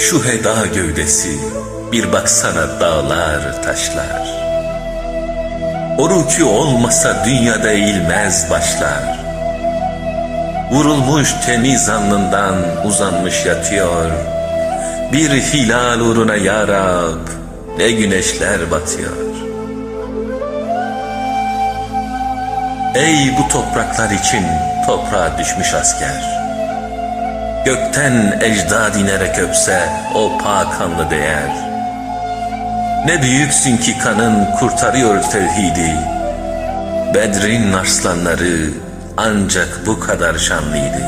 Şu heda gövdesi bir baksana dağlar taşlar. O rükû olmasa dünyada eğilmez başlar. Vurulmuş temiz alnından uzanmış yatıyor. Bir hilal uğruna ya Rab, ne güneşler batıyor. Ey bu topraklar için toprağa düşmüş asker. Gökten ecdad inerek öpse o pakanlı değer. Ne büyüksün ki kanın kurtarıyor tevhidi. Bedrin arslanları ancak bu kadar şanlıydı.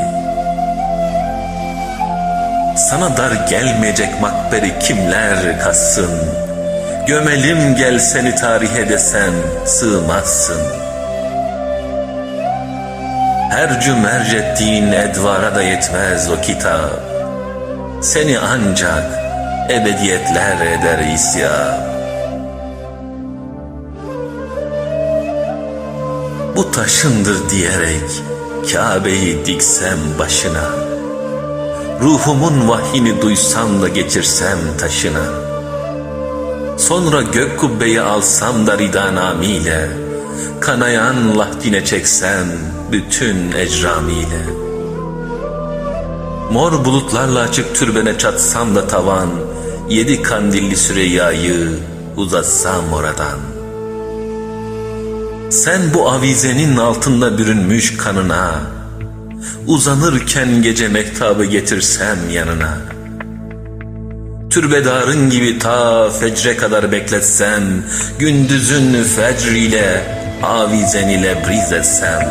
Sana dar gelmeyecek makberi kimler kassın? Gömelim gel seni tarihe desem sığmazsın. Her cümerc ettiğin edvara da yetmez o kitap. Seni ancak ebediyetler eder isyap. Bu taşındır diyerek Kabe'yi diksem başına. Ruhumun vahyini duysam da geçirsem taşına. Sonra gök kubbeyi alsam da ridanamiyle, kanayan lahdine çeksem bütün ecramiyle. Mor bulutlarla açık türbene çatsam da tavan, yedi kandilli Süreyya'yı uzatsam oradan. Sen bu avizenin altında bürünmüş kanına, uzanırken gece mektabı getirsem yanına. Türbedarın gibi ta fecre kadar bekletsem, gündüzün fecriyle, avizen ile briz etsem.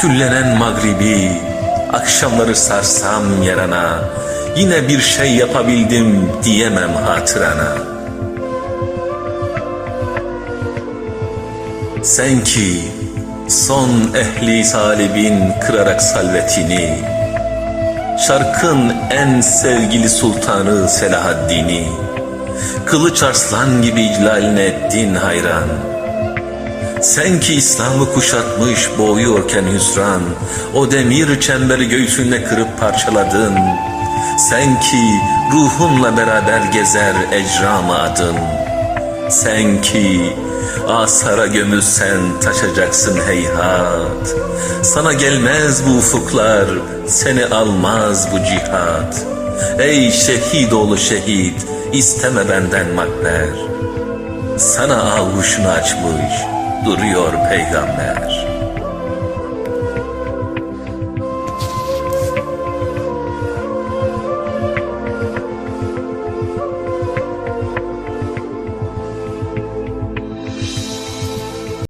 Tüllenen magribi, akşamları sarsam yarana, yine bir şey yapabildim diyemem hatırana. Sen ki son ehli salibin kırarak salvetini, Şarkın en sevgili sultanı Selahaddin'i, Kılıç arslan gibi iclaline ettin hayran. Sen ki İslam'ı kuşatmış boğuyorken hüsran, O demir çemberi göğsünde kırıp parçaladın. Sen ki ruhunla beraber gezer ecrama adın. Sen ki asara gömülsen taşacaksın heyhat. Sana gelmez bu ufuklar, seni almaz bu cihat. Ey şehit oğlu şehit, isteme benden makber. Sana avuşunu açmış duruyor peygamber.